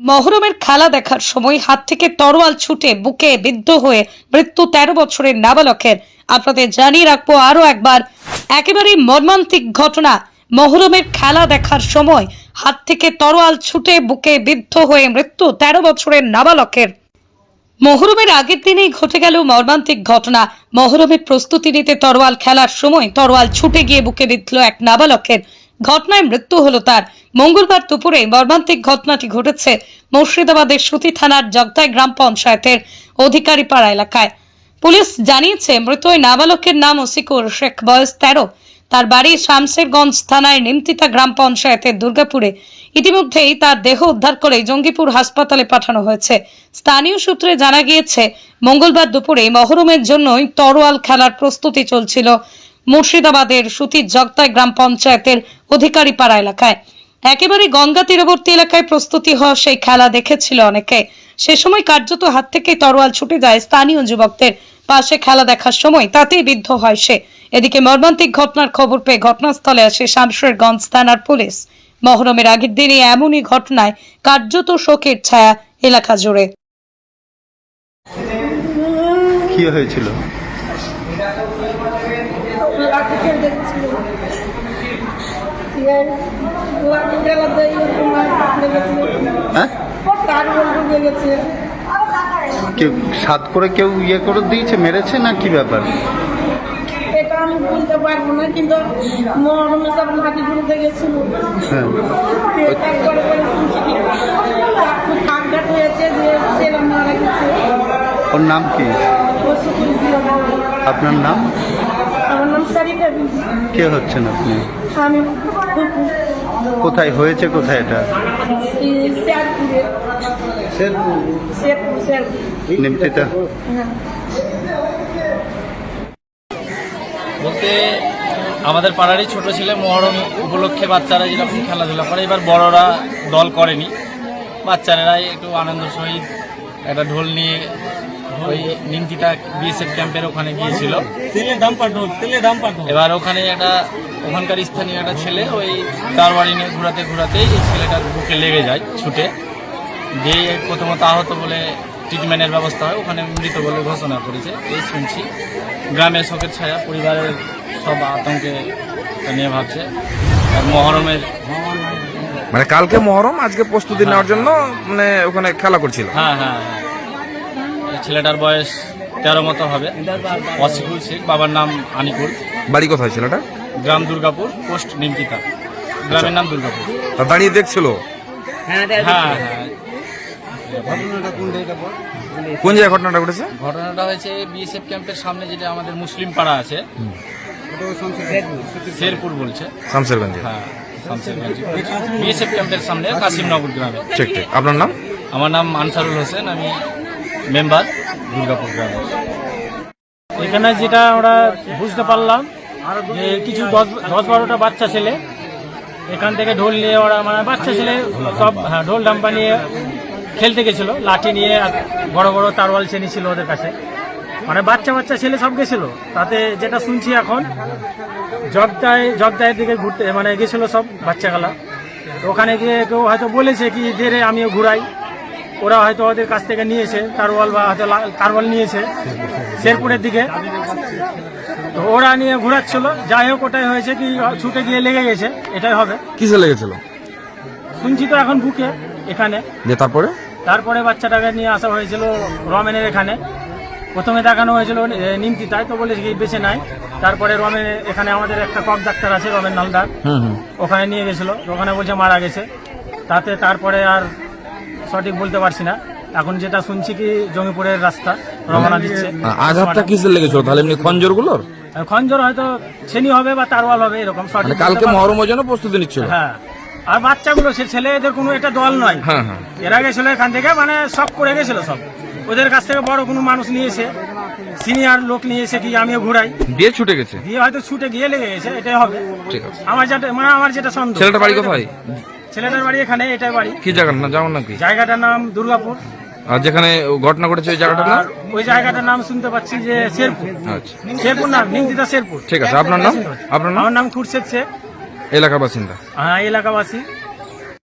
মহরমের খেলা দেখার সময় হাত থেকে তরোয়াল ছুটে বুকে বিদ্ধ হয়ে মৃত্যু তেরো বছরের নাবালকের। আপনাদের জানিয়ে রাখব আরও একবার, একেবারেই মর্মান্তিক ঘটনা, মহরমের খেলা দেখার সময় হাত থেকে তরোয়াল ছুটে বুকে বিদ্ধ হয়ে মৃত্যু তেরো বছরের নাবালকের। মহরমের আগের দিনেই ঘটে গেল মর্মান্তিক ঘটনা। মহরমের প্রস্তুতি নিতে তরোয়াল খেলার সময় তরোয়াল ছুটে গিয়ে বুকে বিঁধল এক নাবালকের। ঘটনায় মৃত্যু হলো তার। মঙ্গলবার দুপুরে মর্মান্তিক ঘটনাটি ঘটেছে মুর্শিদাবাদের সুতি থানার জগদাই গ্রাম পঞ্চায়েতের অধিকারী পাড়া এলাকায়। পুলিশ জানিয়েছে মৃত ওই নাবালকের নাম ওসিকুর শেখ, বয়স তেরো। তার বাড়ি শামশেরগঞ্জ থানায় নিমতিতা গ্রাম পঞ্চায়েতের দুর্গাপুরে। ইতিমধ্যেই তার দেহ উদ্ধার করে জঙ্গিপুর হাসপাতালে পাঠানো হয়েছে। স্থানীয় সূত্রে জানা গিয়েছে, মঙ্গলবার দুপুরে মহরমের জন্যই তরোয়াল খেলার প্রস্তুতি চলছিল মুর্শিদাবাদের সুতির জগতায় গ্রাম পঞ্চায়েতের অধিকারী পাড়া এলাকায়। একেবারে গঙ্গা তীরবর্তী এলাকায় প্রস্তুতি হওয়া সেই খেলা দেখেছিল অনেকে। সে সময় কার্যত হাত থেকে তরোয়াল ছুটে যায় স্থানীয় যুবকদের। পাশে খেলা দেখার সময় তাতেই বিদ্ধ হয় সে। এদিকে মর্মান্তিক ঘটনার খবর পেয়ে ঘটনাস্থলে আসে শামশেরগঞ্জ থানার পুলিশ। মহরমের আগের দিনে এমনই ঘটনায় কার্যত শোকের ছায়া এলাকা জুড়ে। কি হয়েছিল লাঠিকে দেখছিল লাঠি গেলাতে লেগেছিল হ্যাঁ? কেউ সাত করে কেউ ইয়ে করে দিয়েছে মেরেছে না কি ব্যাপার? এটা আমি বলতে পারব না কিন্তু সব গেছিল। হ্যাঁ। ওর নাম কি? আপনার নাম? আমার নাম সারিকা কে হচ্ছেন আপনি? আমি কোথায় হয়েছে কোথায় এটা? নিমতিতা। হ্যাঁ। বলতে আমাদের পাড়ারই ছোট ছেলে মহরম উপলক্ষে বাচ্চারা যেরকম খেলাধুলা করে এবার বড়রা দল করেনি। বাচ্চারাই একটু আনন্দ সহিত একটা ঢোল নিয়ে ওই নিমতিটা বিএসএফ ক্যাম্পের ওখানে গিয়েছিল। এবার ওখানে একটা ওখানকার স্থানীয় একটা ছেলে ওই তার বাড়ি নিয়ে ঘোরাতে ঘোরাতেই এই ছেলেটার বুকে লেগে যায় ছুটে। দিয়ে প্রথমত আহত বলে ট্রিটমেন্টের ব্যবস্থা হয় ওখানে মৃত বলে ঘোষণা করেছে। এই শুনছি গ্রামের শোকের ছায়া পরিবারের সব আতঙ্কে নিয়ে ভাবছে। আর মহরমের মানে কালকে মহরম আজকে প্রস্তুতি নেওয়ার জন্য মানে ওখানে খেলা করছিল। হ্যাঁ হ্যাঁ হ্যাঁ। ছেলেটার বয়স তেরো মতো হবে। অসিকুল শেখ বাবার নাম আনিকুল। বাড়ি কোথায় ছেলেটা? গ্রাম দুর্গাপুর পোস্ট নিমতিতা গ্রামের নাম দুর্গাপুর। তা দাঁড়িয়ে দেখছিল? হ্যাঁ হ্যাঁ কোন জায়গায় ঘটনাটা ঘটেছে? ঘটনাটা হয়েছে বিএসএফ ক্যাম্পের সামনে যেটা আমাদের মুসলিম পাড়া আছে। শেরপুর। বলছে। শামসেরগঞ্জে। হ্যাঁ বিএসএফ ক্যাম্পের সামনে কাশিমনগর গ্রামে। ঠিক ঠিক। আপনার নাম? আমার নাম আনসারুল হোসেন। আমি মেম্বার, দুর্গাপুর গ্রামে এখানে যেটা আমরা বুঝতে পারলাম যে কিছু দশ দশ বারোটা বাচ্চা ছেলে, এখান থেকে ঢোল নিয়ে ওরা মানে বাচ্চা ছেলে সব হ্যাঁ ঢোল ডাম্পা নিয়ে খেলতে গেছিল, লাঠি নিয়ে বড় বড় তারওয়াল চেনি ছিল ওদের কাছে। মানে বাচ্চা বাচ্চা ছেলে সব গেছিল। তাতে যেটা শুনছি এখন, জগদায় জগদায়ের দিকে ঘুরতে মানে গেছিল সব বাচ্চাগুলা। ওখানে গিয়ে কেউ হয়তো বলেছে কি, দে রে, আমিও ঘুরাই। ওরা হয়তো ওদের কাছ থেকে নিয়েছে তারওয়াল বা হয়তো লা- তারওয়াল নিয়েছে শেরপুরের দিকে। তো ওরা নিয়ে ঘোরাচ্ছিল। যাই হোক ওটাই হয়েছে কি ছুটে গিয়ে লেগে গেছে। এটাই হবে। কিসে লেগেছিল? শুনছি তো এখন বুকে এখানে। যে তারপরে? তারপরে বাচ্চাটাকে নিয়ে আসা হয়েছিল রমেনের এখানে। প্রথমে দেখানো হয়েছিল নিমতি তাই তো বলেছে কি বেঁচে নাই। তারপরে রমেন এখানে আমাদের একটা কক ডাক্তার আছে রমেন নালদার। ওখানে নিয়ে গেছিল। ওখানে বলছে মারা গেছে। তাতে তারপরে আর সঠিক বলতে পারছি না। এখন যেটা শুনছি কি জঙ্গিপুরের রাস্তা রওনা দিচ্ছে। আঘাতটা কিসে লেগেছিল? তাহলে এমনি খঞ্জরগুলোর? খঞ্জর হয়তো ছেনি হবে বা তারওয়াল হবে এরকম সঠিক মানে কালকে। মহরমের জন্য প্রস্তুতি নিচ্ছিল। হ্যাঁ। আর বাচ্চাগুলো সে ছেলে এদের কোনো এটা দল নয়। হ্যাঁ হ্যাঁ। এরা গেছিল এখান থেকে মানে সব করে গেছিল সব। ওদের কাছ থেকে বড় কোনো মানুষ নিয়েছে সিনিয়র লোক নিয়েছে কি আমিও ঘুরাই। দিয়ে ছুটে গেছে? দিয়ে হয়তো ছুটে গিয়ে লেগে গেছে এটাই হবে। ঠিক আছে। আমার যেটা মানে আমার যেটা সন্দেহ। ছেলেটা বাড়ি কোথায়? ছেলেটার বাড়ি এখানে এটাই বাড়ি। কি জায়গার না যেমন নাকি জায়গাটার নাম দুর্গাপুর। আর যেখানে ঘটনা ঘটেছে ওই জায়গাটার নাম? আর ওই জায়গাটার নাম শুনতে পাচ্ছি যে শেরপুর। আচ্ছা। শেরপুর নাম নিমতিতা শেরপুর। ঠিক আছে আপনার নাম? আপনার নাম? আমার নাম খুরশেদ শেখ। এলাকা বাসিন্দা হ্যাঁ এলাকাবাসী।